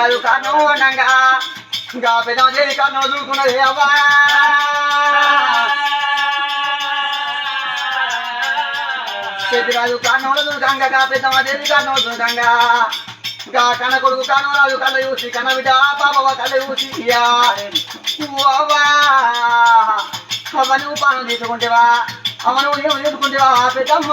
పెద్దరాజు కాను అనంగా ఇంకా పెద్దమ్మ దేవి కాను చూసుకున్నది అవ్వా పెద్దరాజు కాను చూసంగా పెద్దమ్మ దేవి కాను చూసంగా ఇంకా కన్న కొడుకు కాను రాజు కళ్ళ చూసి కన్న బిడ్డ పాపవ కళ్ళ చూసి ఇయ్యా. అవ్వా అవ్వ నువ్వు పానం తీసుకుంటేవా అమ్మ నువ్వు ఏం తీసుకుంటేవా పెద్దమ్మ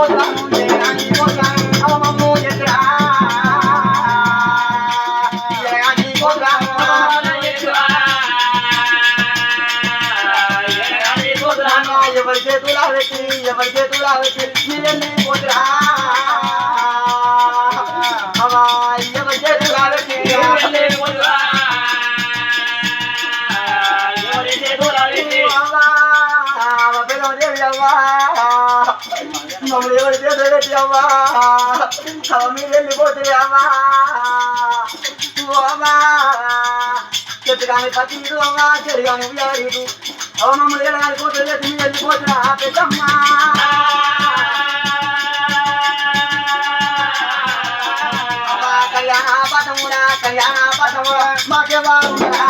ఎలాని కోసం ఎలాని కోసం అవమమ్ము ఎదురా మమ్మల్ని ఎవరి చేతులు పెట్టి అవ్వా అవ మీరు వెళ్ళిపోతే అవ్వా ఓ చెట్టు కానీ పచ్చిడు అమ్మా చెడు కానీ ఉయ్యాడు అవ మమ్మల్ని వెళ్ళగాని పోతే పెట్టి మీరు వెళ్ళిపోతున్నా పెద్దమ్మా. కళ్యాణ పదముడా కళ్యాణ పటముడా మాకే బాగుందా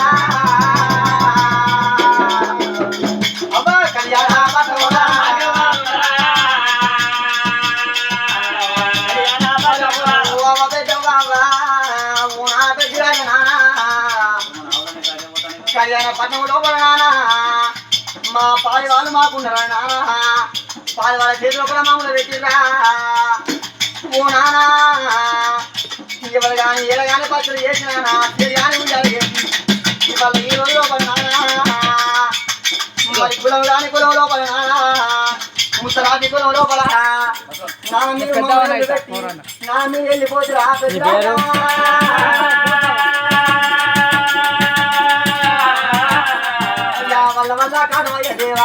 కళ్యాణ లోపల నానా మా పాడి వాళ్ళు మాకున్నారా నానా పాడి వాళ్ళ చేతిలో కూడా మామూలు పెట్టిరా ఓ నానా ఇవాళ కానీ ఇలా కానీ పచ్చడి చేసిన నాన్న కానీ ఉండాలి ఇవాళ ఈ రోజు లోపల నానా మరి కులం రాని కులం లోపల నానా ముత్తరాజి కులం లోపల నాన్న మీరు నాన్న మీరు వెళ్ళిపోతురా వల్ల వల్ల కాదమయ్య దేవా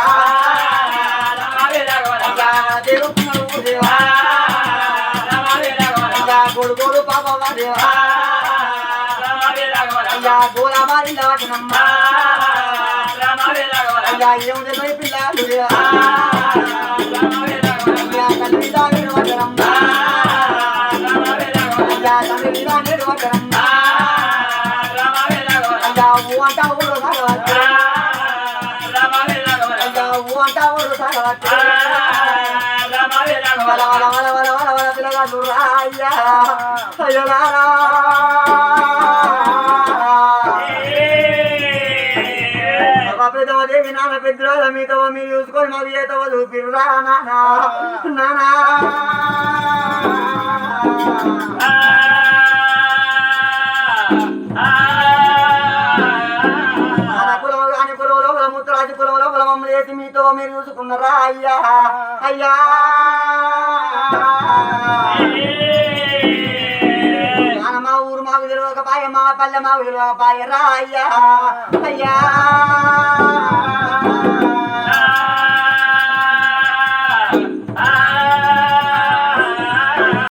అయ్యా దేవుడు దేవా అయ్యా గోడు గోడు పాపమ్మ దేవా అయ్యా గోలా ఏముంది పిల్లలు దేవా దాని వదనమ్మ అయ్యా తల్లి పెద్దదేవి నాన్న పెద్దరాజు మీతో మీరు చూసుకొని మాకు ఏతో చూపిర్రా నానా నానా నాన్న కులం కాని కులం లోపల ముత్తరాజు లోపల మమ్మల్ని మీతో మీరు చూసుకున్నారా? అయ్యా అయ్యా. మా ఊరు మాకు తెలియక పాయ మా పల్లె మాకు తెలియక పాయ రా అయ్యా. అయ్యా.